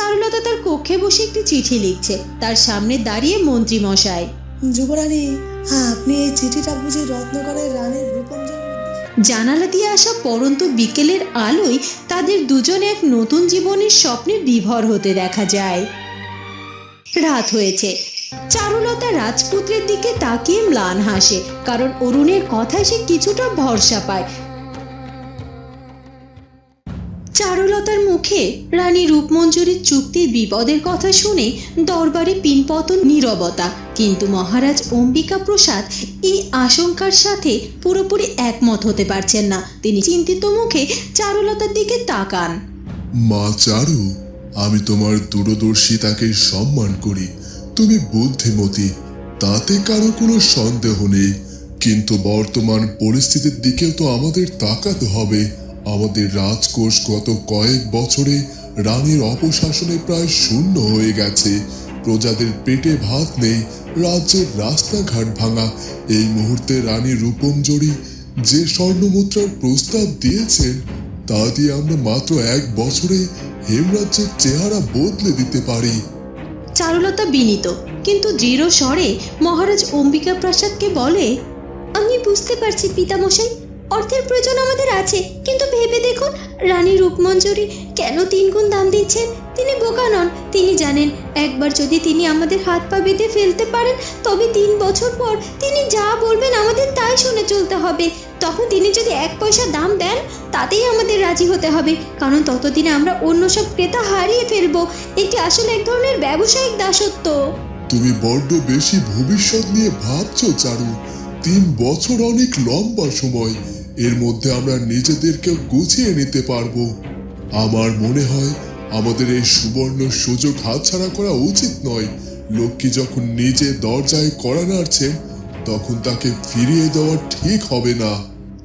চারুলতা তার কক্ষে বসে একটি চিঠি লিখছে। তার সামনে দাঁড়িয়ে মন্ত্রী মশাই। যুবরানী হ্যাঁ আপনি এই চিঠিটা বুঝি রত্নকরের রানীর রূপঞ্জনের জানালা দিয়ে আসা পরন্ত বিকেলের আলোয় তাদের দুজনে এক নতুন জীবনের স্বপ্নে বিভর হতে দেখা যায়। রাত হয়েছে। চারুলতা রাজপুত্রের দিকে তাকিয়ে ম্লান হাসে কারণ অরুণের কথায় সে কিছুটা ভরসা পায়। মুখে রানী রূপমঞ্জুরির চুক্তির বিপদের কথা শুনে দরবারে পিনপতন নীরবতা। কিন্তু মহারাজ অম্বিকা প্রসাদ এই আশঙ্কার সাথে পুরোপুরি একমত হতে পারছেন না। তিনি চিন্তিত মুখে চারুলতার দিকে তাকান। মা চারু, আমি তোমার দূরদর্শিতাকে সম্মান করি। তুমি বুদ্ধিমতী, তাতে কারও কোনো সন্দেহ নেই। কিন্তু বর্তমান পরিস্থিতির দিকেও তো আমাদের তাকাতে হবে। আমাদের রাজকোষ গত কয়েক বছরে রানীর অপশাসনে প্রায় শূন্য হয়ে গেছে। প্রজাদের পেটে ভাত নেই, রাজ্যের রাস্তাঘাট ভাঙা। এই মুহূর্তে রানী রূপমজড়ি যে স্বর্ণমুদ্রার প্রস্তাব দিয়েছেন, তা দিয়ে আমরা মাত্র এক বছরে হেমরাজ্যের চেহারা বদলে দিতে পারি। চারুলতা বিনীত, কিন্তু দৃঢ় স্বরে মহারাজ অম্বিকা প্রসাদকে বলে, আমি বুঝতে পারছি পিতামশাই অর্থের প্রয়োজন আমাদের আছে। কিন্তু ভেবে দেখুন, রানী রূপমঞ্জুরি কেন তিন গুণ দাম দিচ্ছেন? তিনি বোকা নন। তিনি জানেন, একবার যদি তিনি আমাদের হাত পা বেঁধে ফেলতে পারেন, তবে তিন বছর পর তিনি যা বলবেন আমাদের তাই শুনে চলতে হবে। তখন তিনি যদি এক পয়সা দাম দেন, তাতেই আমাদের রাজি হতে হবে। কারণ ততদিনে আমরা অন্য সব ক্রেতা হারিয়ে ফেলব। এটি আসলে এক ধরনের ব্যবসায়িক দাসত্ব। তুমি বড্ড বেশি ভবিষ্যৎ নিয়ে ভাবছ চারু তিন বছর অনেক লম্বা সময়। এর মধ্যে আমরা নিজেদেরকে গুছিয়ে নিতে পারব। আমার মনে হয় আমাদের এই সুবর্ণ সুযোগ হাতছাড়া করা উচিত নয়। লক্ষ্মী যখন নিজে দরজায় করা নাড়ছেন তখন তাকে ফিরিয়ে দেওয়া ঠিক হবে না।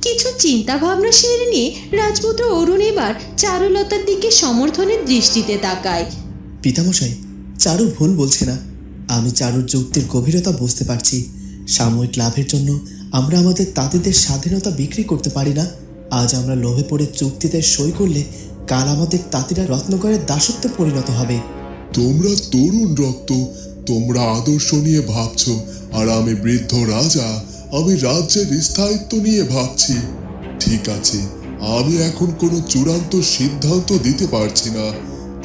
কিছু চিন্তা ভাবনা সেরে নিয়ে রাজপুত্র অরুণ এবার চারুলতার দিকে সমর্থনের দৃষ্টিতে তাকায়। পিতামশাই চারু ভুল বলছে না। আমি চারুর যুক্তির গভীরতা বুঝতে পারছি। সাময়িক লাভের জন্য আমরা আমাদের তাঁতিদের স্বাধীনতা বিক্রি করতে পারি না। আজ আমরা লোভে পড়ে চুক্তিতে সই করলে কাল আমাদের তাঁতিরা রত্নগরের দাসত্বে পরিণত হবে। তোমরা তরুণ রক্ত তোমরা আদর্শ নিয়ে ভাবছ আর আমি বৃদ্ধ রাজা আমি রাজ্যের স্থায়িত্ব নিয়ে ভাবছি। ঠিক আছে আমি এখন কোনো চূড়ান্ত সিদ্ধান্ত দিতে পারছি না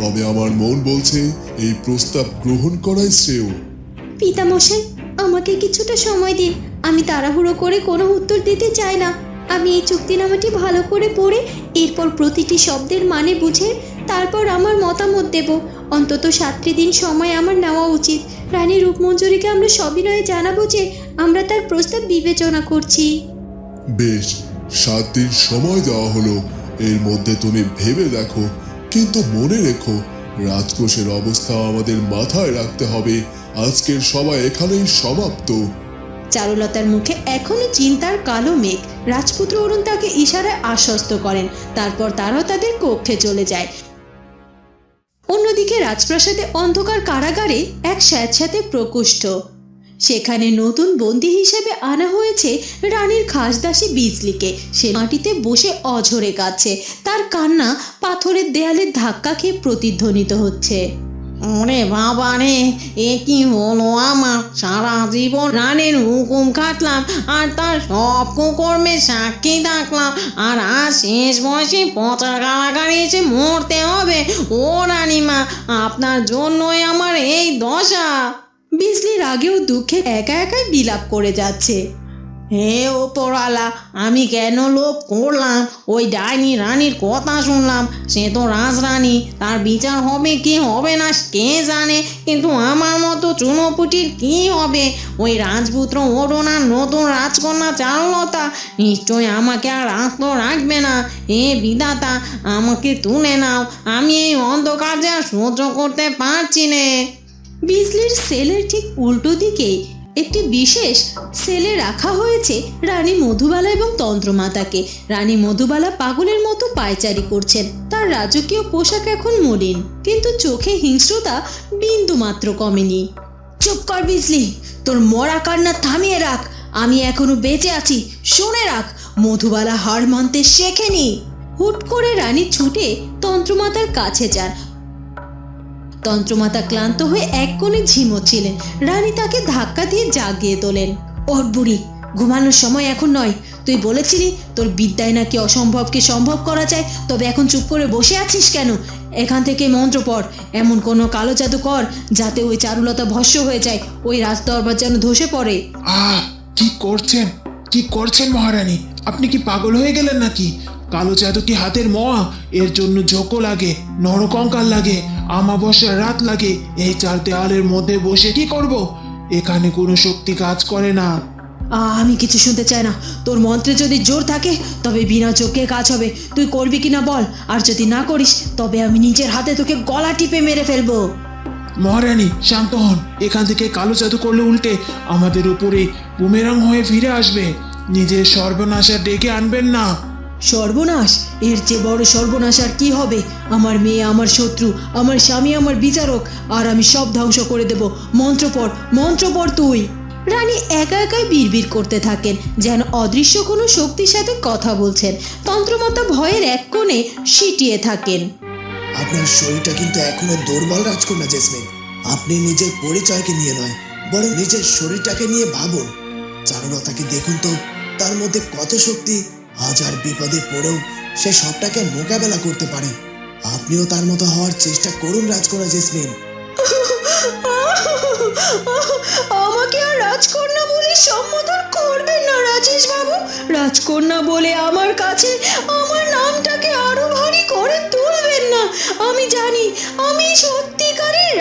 তবে আমার মন বলছে এই প্রস্তাব গ্রহণ করাই শ্রেয়। পিতামশাই আমাকে কিছুটা সময় দিন। আমি তাড়াহুড়ো করে কোনো উত্তর দিতে চাই না। আমি এই চুক্তিনামাটি ভালো করে পড়ে এরপর প্রতিটি শব্দের মানে বুঝে তারপর আমার মতামত দেব। অন্তত সাতটি দিন সময় আমার নেওয়া উচিত। রানী রূপমঞ্জুরিকে আমরা সবিনয়ে জানাব যে আমরা তার প্রস্তাব বিবেচনা করছি। বেশ, সাত দিন সময় দেওয়া হলো। এর মধ্যে তুমি ভেবে দেখো। কিন্তু মনে রেখো, রাজকোষের অবস্থা আমাদের মাথায় রাখতে হবে। আজকের সভা এখানেই সমাপ্ত। চারুলতার মুখে এখনও চিন্তার কালো মেঘ। রাজপুত্র অরুণ তাকে ইশারায় আশ্বস্ত করেন, তারপর তারাও তাদের কক্ষে চলে যায়। অন্যদিকে রাজপ্রাসাদে অন্ধকার কারাগারে এক স্যাঁতস্যাঁতে প্রকোষ্ঠ। সেখানে নতুন বন্দি হিসেবে আনা হয়েছে রানীর খাসদাসী বিজলিকে। সে মাটিতে বসে অঝরে কাছে তার কান্না পাথরের দেয়ালের ধাক্কা খেয়ে প্রতিধ্বনিত হচ্ছে। ওরে বাবা রে এ কি হলো আমার? সারা জীবন রানের হুকুম খাটলাম আর তার সব কুকর্মে সাক্ষী থাকলাম। আর আজ শেষ বয়সে পচা কারাগারে এসে মরতে হবে। ও রানীমা, আপনার জন্যই আমার এই দশা। বিজলির আগেও দুঃখে একা একাই বিলাপ করে যাচ্ছে। হে ওপরওয়ালা আমি কেন লোভ করলাম? ওই ডাইনি রানীর কথা শুনলাম। সে তো রাজরানী, তার বিচার হবে কি হবে না কে জানে? কিন্তু আমার মতো চুনোপুটির কি হবে? ওই রাজপুত্র অরুণার নতুন রাজকন্যা চারুলতা নিশ্চয় আমাকে আর আস্ত রাখবে না। হে বিধাতা, আমাকে তুলে নাও। আমি এই অন্ধকার যা সহ্য করতে পারছি নে। বিজলির সেলের ঠিক উল্টো দিকে একটি বিশেষ সেলে রাখা হয়েছে রানী মধুবালা এবং তন্ত্রমাতাকে। রানী মধুবালা পাগলের মতো পায়চারি করছেন। তার রাজকীয় পোশাক এখন মলিন, কিন্তু চোখে হিংস্রতা বিন্দু মাত্র কমেনি। চুপ কর বিজলি, তোর মরা কান্না থামিয়ে রাখ, আমি এখনও বেঁচে আছি, শুনে রাখ, মধুবালা হার মানতে শেখেনি। হুট করে রানী ছুটে তন্ত্রমাতার কাছে যান। তন্ত্রমাতা ক্লান্ত হয়ে এক কোণে ঝিমোচ্ছিলেন। রানী তাকে ধাক্কা দিয়ে জাগিয়ে তোলেন। ওর বুড়ি, ঘুমানোর সময় এখন নয়। তুই বলেছিলি তোর বিদ্যায় নাকি অসম্ভবকে সম্ভব করা যায়, তবে এখন চুপ করে বসে আছিস কেন? এখান থেকে মন্ত্র পড়। এমন কোনো কালো জাদু কর যাতে ওই চারুলতা ভস্য হয়ে যায়। ওই রাজদরবার যেন ধসে পড়ে। আহ, কি করছেন? কি করছেন মহারানী? আপনি কি পাগল হয়ে গেলেন নাকি? কালো জাদু কি হাতের মোয়া এর জন্য ঝোঁকো লাগে নরকঙ্কাল লাগে আমাবস্যার রাত লাগে এই চার দেওয়ালের মধ্যে বসে কি করব? এখানে কোনো শক্তি কাজ করে না। আমি কিছু শুনতে চাই না। তোর মন্ত্রে যদি জোর থাকে তবে বিনা চোখে কাজ হবে। তুই করবি কিনা বল? আর যদি না করিস তবে আমি নিজের হাতে তোকে গলা টিপে মেরে ফেলব। মহারানী শান্ত হন। এখান থেকে কালো জাদু করলে উল্টে আমাদের উপরে বুমেরাং হয়ে ফিরে আসবে। নিজের সর্বনাশা ডেকে আনবেন না। সর্বনাশ? এর চেয়ে বড় সর্বনাশ আর কি হবে? আমার মেয়ে, আমার শত্রু, আমার স্বামী, আমার বিচারক, আর আমি সব ধ্বংস করে দেব। মন্ত্রপর মন্ত্রপর তুই। রানী একা একাই বিড়বিড় করতে থাকেন, যেন অদৃশ্য কোনো শক্তির সাথে কথা বলছেন। তন্ত্রমাতা ভয়ের এক কোণে সিটিয়ে থাকেন। আপনার শরীরটা কিন্তু এখনও দুর্বল রাজকন্যা জেসমিন। আপনি নিজের পরিচয়কে নিয়ে নয়, বরং নিজের শরীরটাকে নিয়ে ভাবুন। চারুলতাকে দেখুন তো, তার মধ্যে কত শক্তি হাজার বিপদে পড়েও সে সবটাকে মোকাবেলা করতে পারে। আপনিও তার মতো হওয়ার চেষ্টা করুন রাজকন্যা জেসমিন। আমাকে আর রাজকন্যা বলে সম্বোধন করবেন না, রাজেশ বাবু। রাজকন্যা বলে আমার কাছে আমার নামটাকে আরও ভারী করে তুলবেন না। আমি জানি, আমি সত্যিকারের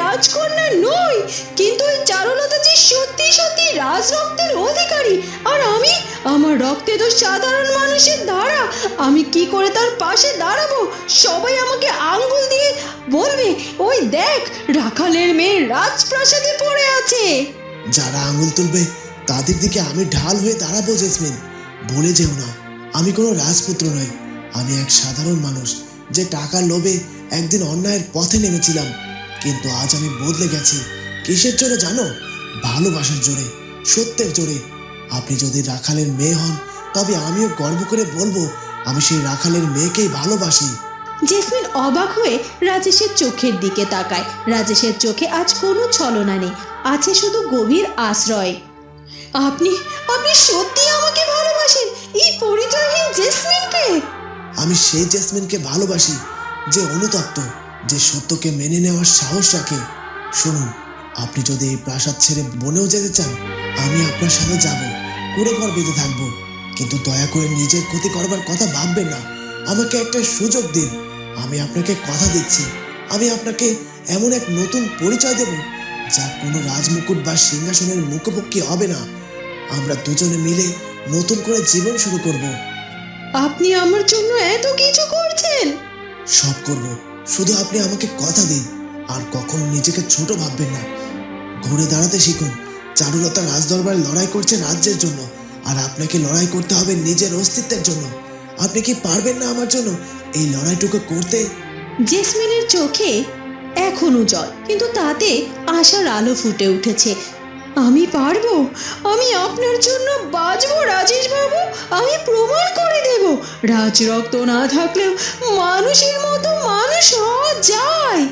রাজকন্যা নই, কিন্তু ওই চারুলতা যে সত্যি সত্যি রাজরক্তের অধিকারী, আর আমি, আমার রক্তে তো সাধারণ মানুষের দ্বারা, আমি কি করে তার পাশে দাঁড়াবো? সবাই আমাকে আঙ্গুল দিয়ে বলবে, ওই দেখ, রাখালের মেয়ে রাজপ্রাসাদে পড়ে আছে। যারা আঙুল তুলবে, তাদের দিকে আমি ঢাল হয়ে দাঁড়াবো, জেসমিন। বলে যেও না, আমি কোনো রাজপুত্র নই। আমি এক সাধারণ মানুষ, যে টাকার লোভে একদিন অন্যায়ের পথে নেমেছিলাম। কিন্তু আজ আমি বদলে গেছি। কিসের জোরে জানো? ভালোবাসার জোরে সত্যের জোরে। আপনি যদি রাখালের মেয়ে হন তবে আমিও গর্ব করে বলব আমি সেই রাখালের মেয়েকেই ভালোবাসি। জেসমিন অবাক হয়ে রাজেশের চোখের দিকে তাকায়। রাজেশের চোখে আজ কোনো ছলনা নেই আছে শুধু গভীর আশ্রয়। আপনি আপনি সত্যি আমাকে ভালোবাসেন? এই পরিচয়হীন জেসমিনকে? আমি সেই জেসমিনকে ভালোবাসি যে অনুতপ্ত। যে সত্যকে মেনে নেওয়ার সাহস রাখে শুনুন আপনি যদি এই প্রাসাদ ছেড়ে বনেও যেতে চান আমি আপনার সাথে যাব কুড়ে ঘর বেঁধে থাকব। কিন্তু দয়া করে নিজের ক্ষতি করবার কথা ভাববেন না। আমাকে একটা সুযোগ দিন আমি আপনাকে কথা দিচ্ছি। আমি আপনাকে এমন এক নতুন পরিচয় দেব যা কোনো রাজমুকুট বা সিংহাসনের মুখোমুখি হবে না। আমরা দুজনে মিলে নতুন করে জীবন শুরু করব। আপনি আমার জন্য এত কিছু করছেন? সব করব। শুধু আপনি আমাকে কথা দিন, আর কখনো নিজেকে ছোট ভাববেন না। ঘুরে দাঁড়াতে শিখুন, চারুলতা রাজদরবারে লড়াই করছে রাজ্যের জন্য, আর আপনাকে লড়াই করতে হবে নিজের অস্তিত্বের জন্য। আপনি কি পারবেন না আমার জন্য এই লড়াইটুকু করতে? জেসমিনের চোখে এখনও জল, কিন্তু তাতে আশার আলো ফুটে উঠেছে। আমি পারব? আমি আপনার জন্য বাঁচবো রাজেশ বাবু আমি প্রমাণ করে দেব। রাজ রক্ত না থাকলেও মানুষের মতো মানুষ হওয়া যায়।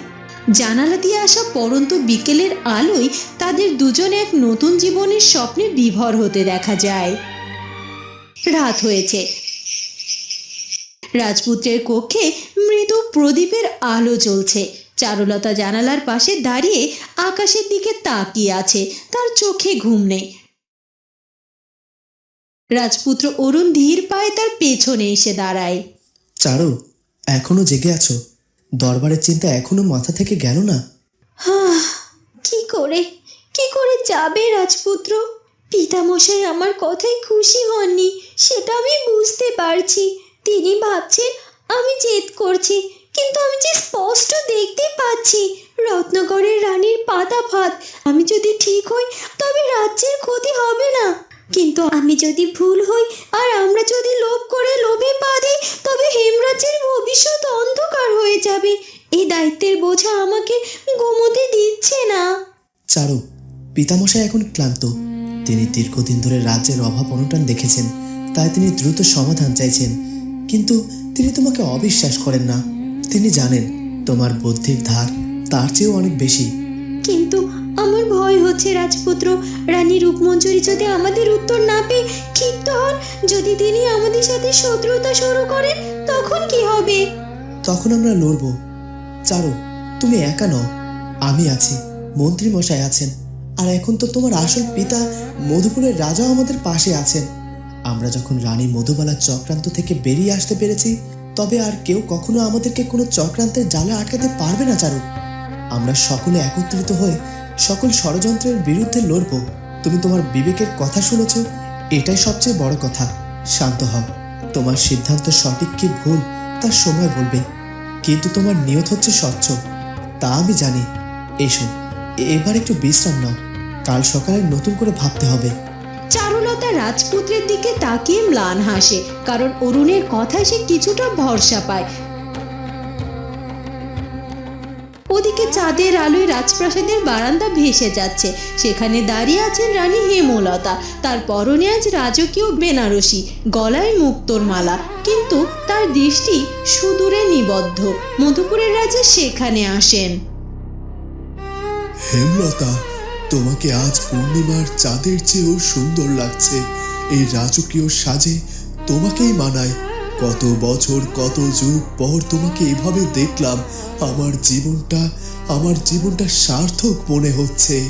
জানালা দিয়ে আসা পরন্ত বিকেলের আলোয় তাদের দুজনে এক নতুন জীবনের স্বপ্নে বিভর হতে দেখা যায়। রাত হয়েছে। রাজপুত্রের কক্ষে মৃদু প্রদীপের আলো জ্বলছে। চারুলতা জানালার পাশে দাঁড়িয়ে আকাশের দিকে তাকিয়ে আছে তার চোখে ঘুম নেই। রাজপুত্র অরুণ ধীর পায়ে তার পেছনে এসে দাঁড়ায়। চারু এখনও জেগে আছো? দরবারের চিন্তা এখনও মাথা থেকে গেল না? কি করে? কি করে যাবে রাজপুত্র? পিতামশাই আমার কথায় খুশি হননি সেটা আমি বুঝতে পারছি। তিনি ভাবছেন আমি জেদ করছি কিন্তু আমি যে স্পষ্ট দেখতে পাচ্ছি, রত্নগরের রানীর পাতা ভাত আমি যদি ঠিক হই, তবে রাজ্যের ক্ষতি হবে না। কিন্তু আমি যদি ভুল হই, আর আমরা যদি লোভ করে লোভে পা দিই তবে হেমরাজের ভবিষ্যৎ অন্ধকার হয়ে যাবে। এই দায়িত্বের বোঝা আমাকে ঘুমোতে দিচ্ছে না। চারু, পিতামশাই এখন ক্লান্ত। তিনি দীর্ঘদিন ধরে রাজ্যের অভাব অনটন দেখেছেন। তাই তিনি দ্রুত সমাধান চাইছেন। কিন্তু তিনি তোমাকে অবিশ্বাস করেন না। তিনি জানেন তোমার বুদ্ধির ধার তার চেয়েও অনেক বেশি। কিন্তু আমার ভয় হচ্ছে রাজপুত্র রানী রূপমঞ্জুরি যদি আমাদের উত্তর না পেয়ে ক্ষিপ্ত হন যদি তিনি আমাদের সাথে শত্রুতা শুরু করেন তখন কি হবে? তখন আমরা লড়বো। চারু তুমি একা নও আমি আছি মন্ত্রী মশাই আছেন আর এখন তো তোমার আসল পিতা মধুপুরের রাজাও আমাদের পাশে আছেন। আমরা যখন রানী মধুবালার চক্রান্ত থেকে বেরিয়ে আসতে পেরেছি তবে আর কেউ কখনো আমাদেরকে কোনো চক্রান্তের জালে আটকাতে পারবে না, চারু। আমরা সকলে একত্রিত হয়ে সকল ষড়যন্ত্রের বিরুদ্ধে লড়ব। তুমি তোমার বিবেকের কথা শুনেছ, এটাই সবচেয়ে বড় কথা। শান্ত হও। তোমার সিদ্ধান্ত সঠিক কি ভুল তার সময় বলবে। কিন্তু তোমার নিয়ত হচ্ছে স্বচ্ছ। তা আমি জানি। এসো এবার একটু বিশ্রাম নাও। কাল সকালে নতুন করে ভাবতে হবে। চারুলতা রাজপুত্রের দিকে তাকিয়ে ম্লান হাসে, কারণ অরুণের কথায় সে কিছুটা ভরসা পায়। ওদিকে চাঁদের আলোয় রাজপ্রাসাদের বারান্দা ভেসে যাচ্ছে। সেখানে দাঁড়িয়ে আছেন রানী হেমলতা। তার পরনে আজ রাজকীয় বেনারসি, গলায় মুক্তোর মালা। কিন্তু তার দৃষ্টি সুদূরে নিবদ্ধ। মধুপুরের রাজা সেখানে আসেন। হেমলতা তোমাকে আজ পূর্ণিমার চাঁদের চেয়েও সুন্দর লাগছে। এই রাজকীয় সাজে তোমাকেই মানায়। কত বছর কত যুগ পর তোমাকে এভাবে দেখলাম। আমার জীবনটা আমার জীবনটা সার্থক মনে হচ্ছে।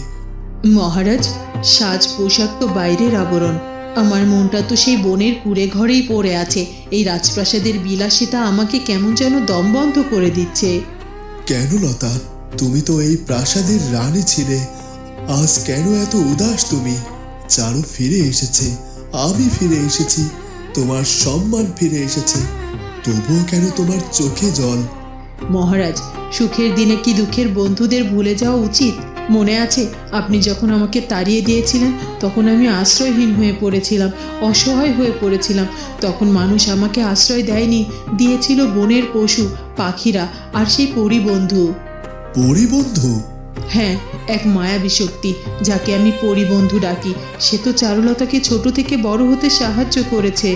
মহারাজ সাজ পোশাক তো বাইরের আবরণ। আমার মনটা তো সেই বনের কুড়ে ঘরেই পড়ে আছে। এই রাজপ্রাসাদের বিলাসিতা আমাকে কেমন যেন দমবন্ধ করে দিচ্ছে। কেন লতা? তুমি তো এই প্রাসাদের রানী ছিলে। আজ কেন এত উদাস তুমি? চারু ফিরে এসেছে আমি ফিরে এসেছি তোমার সম্মান ফিরে এসেছে তবুও কেন তোমার চোখে জল? মহারাজ সুখের দিনে কি দুঃখের বন্ধুদের ভুলে যাওয়া উচিত? মনে আছে আপনি যখন আমাকে তাড়িয়ে দিয়েছিলেন তখন আমি আশ্রয়হীন হয়ে পড়েছিলাম অসহায় হয়ে পড়েছিলাম। তখন মানুষ আমাকে আশ্রয় দেয়নি দিয়েছিল বনের পশু পাখিরা আর সেই পরিবন্ধু। পরিবন্ধু? হ্যাঁ। এক মায়াবী শক্তি, যাকে আমি পরিবন্ধু ডাকি। সে তো চারুলতাকে ছোট থেকে বড় হতে সাহায্য করেছে।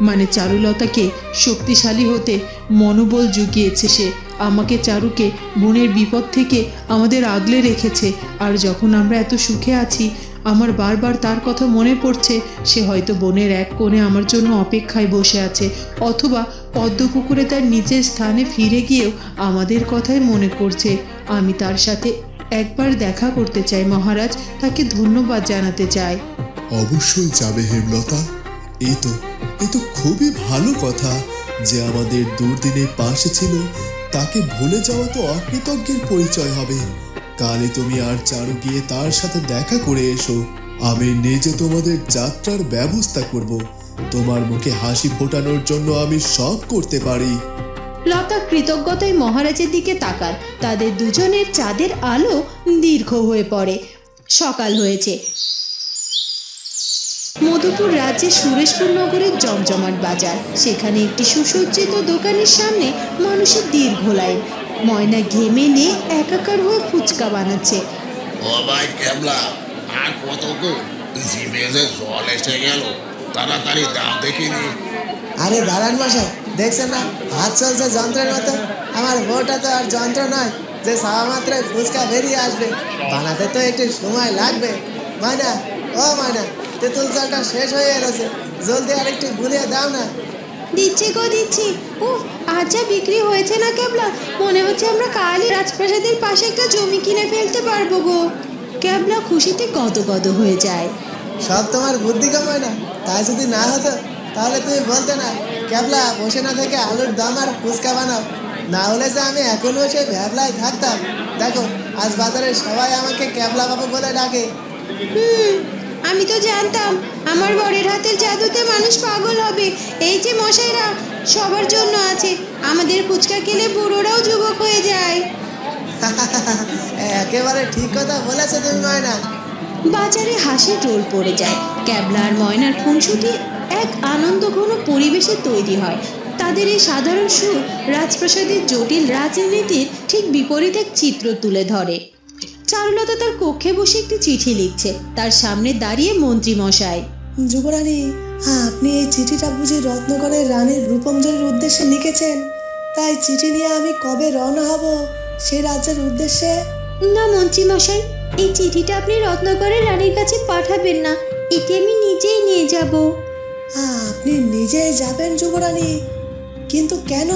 মানে চারুলতাকে শক্তিশালী হতে মনোবল জুগিয়েছে সে। আমাকে চারুকে বোনের বিপদ থেকে আমাদের আগলে রেখেছে। আর যখন আমরা এত সুখে আছি, আমার বারবার তার কথা মনে পড়ছে, সে হয়তো বনের এক কোণে আমার জন্য অপেক্ষায় বসে আছে, অথবা পদ্মপুকুরে তার নিজের স্থানে ফিরে গিয়েও আমাদের কথাই মনে করছে। আমি তার সাথে একবার দেখা করতে চাই মহারাজ, তাকে ধন্যবাদ জানাতে চাই। অবশ্যই যাবে হেমলতা। এই তো এ তো খুবই ভালো কথা যে আমাদের দুর্দিনে পাশে ছিল, তাকে ভুলে যাওয়া তো অকৃতজ্ঞের পরিচয় হবে। কালে তুমি আর চারু গিয়ে তার সাথে দেখা করে এসো। আমি নিজে তোমাদের যাত্রার ব্যবস্থা করব। তোমার মুখে হাসি ফোটানোর জন্য আমি সব করতে পারি। লতা কৃতজ্ঞতায় মহারাজের দিকে তাকান। তাদের দুজনের চাঁদের আলো দীর্ঘ হয়ে পড়ে। সকাল হয়েছে। মধুপুর রাজ্যের সুরেশপুর নগরের জমজমাট বাজার। সেখানে একটি সুসজ্জিত দোকানের সামনে মানুষের দীর্ঘ লাইন। ময়না ঘেমে নিয়ে একাকার হয়ে ফুচকা বানাচ্ছে। ও ভাই ক্যাবলা আর যে জল এসে গেল। তাড়াতাড়ি দাও দেখিনি আরে দাঁড়ান মশাই দেখছেন না? হাত চলছে যন্ত্রের মতো। আমার বউটা তো আর যন্ত্র নয় যে সাবা মাত্রায় ফুচকা বেরিয়ে আসবে। বানাতে তো একটু সময় লাগবে। মায়না ও মায়না তেঁতুল চালটা শেষ হয়ে গেছে জলদি আর একটু গুলিয়ে দাও না। দিচ্ছি গো দিচ্ছি। ও আচ্ছা বিক্রি হয়েছে না ক্যাবলা? মনে হচ্ছে আমরা কালই রাজপ্রাসাদের পাশে একটা জমি কিনে ফেলতে পারব গো। ক্যাবলা খুশিতে গদগদ হয়ে যায়। সব তোমার বুদ্ধি কমায় না তাই যদি না হতো তাহলে তুমি বলতে না। ক্যাবলা বসে না থেকে আলুর দম আর ফুচকা বানাও। না হলে যে আমি এখনও সেই ভ্যাবলায় থাকতাম। দেখো আজ বাজারে সবাই আমাকে ক্যাবলা বাবু বলে ডাকে। আমি তো জানতাম আমার বরের হাতের জাদুতে মানুষ পাগল হবে। এই যে মশাইরা সবার জন্য আছে। আমাদের ফুচকা খেলে বুড়োরাও যুবক হয়ে যায়। একেবারে ঠিক কথা বলেছ তুমি ময়না। বাজারে হাসির রোল পড়ে যায়। ক্যাবলা আর ময়নার খুনসুটি এক আনন্দঘন পরিবেশে তৈরি হয়। তাদের এই সাধারণ সুর রাজপ্রাসাদের জটিল রাজনীতির ঠিক বিপরীত এক চিত্র তুলে ধরে। চারুলতা তার কক্ষে বসে একটি চিঠি লিখছে। তার সামনে দাঁড়িয়ে মন্ত্রী মশাই। যুবরানী হ্যাঁ আপনি এই চিঠিটা বুঝি রত্নগরের রানীর রূপমজনের উদ্দেশ্যে লিখেছেন? তাই চিঠি নিয়ে আমি কবে রওনা হব সে রাজ্যের উদ্দেশ্যে? না মন্ত্রী মশাই এই চিঠিটা আপনি রত্নগরের রানীর কাছে পাঠাবেন না। এটি আমি নিজেই নিয়ে যাব। আপনি নিজে যাবেন যুবরানী, কিন্তু কেন?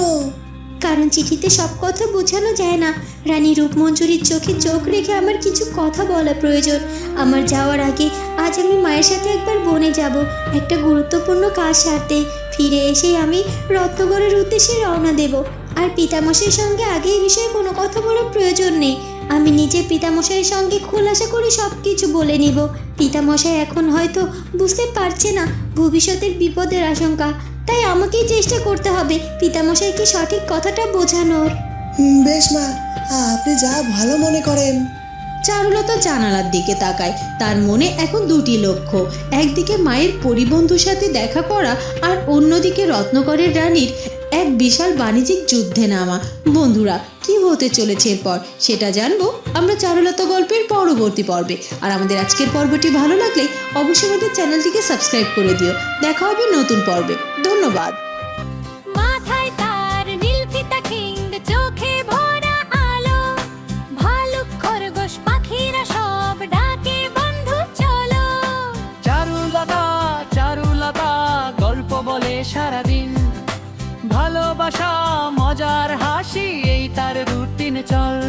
কারণ চিঠিতে সব কথা বোঝানো যায় না। রানী রূপমঞ্জুরির চোখে চোখ রেখে আমার কিছু কথা বলা প্রয়োজন। আমার যাওয়ার আগে আজ আমি মায়ের সাথে একবার বনে যাব। একটা গুরুত্বপূর্ণ কাজ সারতে। ফিরে এসে আমি রত্নগরের উদ্দেশ্যে রওনা দেব। আর পিতামশের সঙ্গে আগে এই বিষয়ে কোনো কথা বলার প্রয়োজন নেই। আমি নিজে পিতামশাইয়ের সঙ্গে খোলাসা করে সব কিছু বলে নিব। পিতামশাই এখন হয়তো বুঝতে পারছে না ভবিষ্যতের বিপদের আশঙ্কা। তাই আমাকেই চেষ্টা করতে হবে পিতামশাইকে সঠিক কথাটা বোঝানোর। বেশ মা আপনি যা ভালো মনে করেন। চারুলতা জানালার দিকে তাকায়। তার মনে এখন দুটি লক্ষ্য। একদিকে মায়ের পরিবন্ধুর সাথে দেখা করা আর অন্যদিকে রত্নকরের রানীর এক বিশাল বাণিজ্যিক যুদ্ধে নামা। বন্ধুরা, কি হতে চলেছে এরপর? সেটা জানব আমরা চারুলতা গল্পের পরবর্তী পর্বে। আর আমাদের আজকের পর্বটি ভালো লাগলে অবশ্যই আমাদের চ্যানেলটিকে সাবস্ক্রাইব করে দিও। দেখা হবে নতুন পর্বে। ধন্যবাদ। হাসি এই তার রুটিন চল।